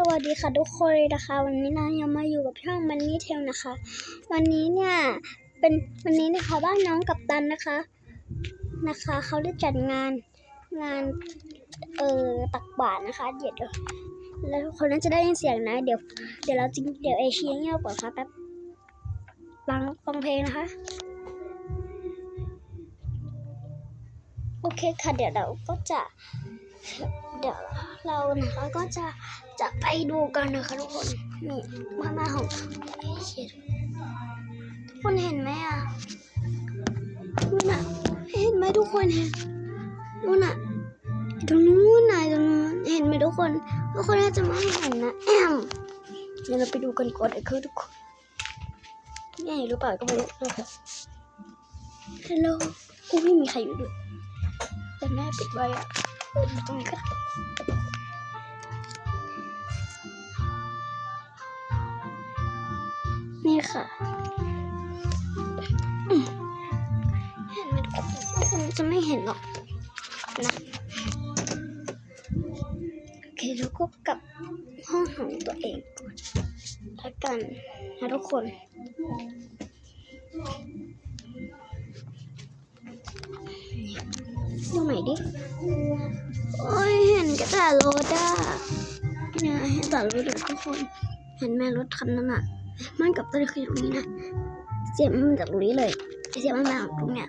สวัสดีค่ะทุกคนเลยนะคะ วันนี้นะยังมาอยู่กับช่องมันนี่เทลนะคะ วันนี้เนี่ยเป็นวันนี้นะคะบ้านน้องกับตันนะคะนะคะเขาได้จัดงานงานเอ่อตักบาตรนะคะเดี๋ยวแล้วคนน่าจะได้ยินเสียงนะ เดี๋ยวเดี๋ยวเราจริงเดี๋ยวเอเชียเงียบก่อนค่ะแป๊บฟังฟังเพลงนะคะ โอเคค่ะเดี๋ยวเราก็จะเดี๋ยว เรานะคะก็จะจะไปดูกันนะคะทุกคนนี่มามาของเชียทุกคนเห็นไหมอะนู่นน่ะเห็นไหมทุกคนเห็นนู่นน่ะตรงนู้นน่ะตรงนู้นเห็นไหมทุกคนทุกคนน่าจะไม่เห็นนะแอมเดี๋ยวเราไปดูกันก่อนเลยคือทุกคนแม่เห็นหรือเปล่าก็ไม่รู้นะคะฮัลโหลกูไม่มีใครอยู่ด้วยแต่แม่ปิดไว้อะตรงนี้ก็ นี่ค่ะเห็นไหมทุกคนจะไม่เห็นหรอกนะโอเคแล้วก็กลับห้องของตัวเองก่อนแล้วกันนะทุกคนดูใหม่ดิ โอ้ยเห็นกระดาษรถอะเนี่ยเห็นแต่รถทุกคน เห็นไหมรถคันนั้นอะ มันกับต้นคือตรงนี้นะ เสียมันจากตรงนี้เลย เสียมันมาจากตรงเนี้ย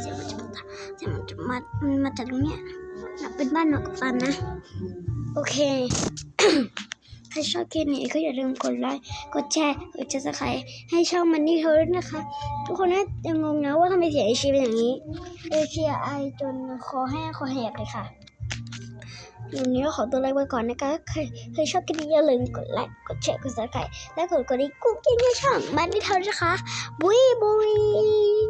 เสียมันจะมาเสียมันจะมามันมาจากตรงเนี้ยนับเป็นบ้านนอกกับฟันนะ โอเค ถ้าชอบคลิปนี้ก็อย่าลืมกดไลค์ กดแชร์ กด subscribe ให้ช่องมันนี่เธอด้วยนะคะ ทุกคนน่าจะงงนะว่าทำไมเสียงเอชีเป็นอย่างนี้ เอเชียไอจนคอแห้งคอแหบเลยค่ะ วันนี้ก็ขอตัวลาไปก่อนนะคะใครใครชอบคลิปนี้อย่าลืมกดไลค์ กดแชร์ กดซับสไครต์และกดกระดิ่งกุ๊กกิ๊งให้ช่องบ้านนี่เธอนะคะบุยบุย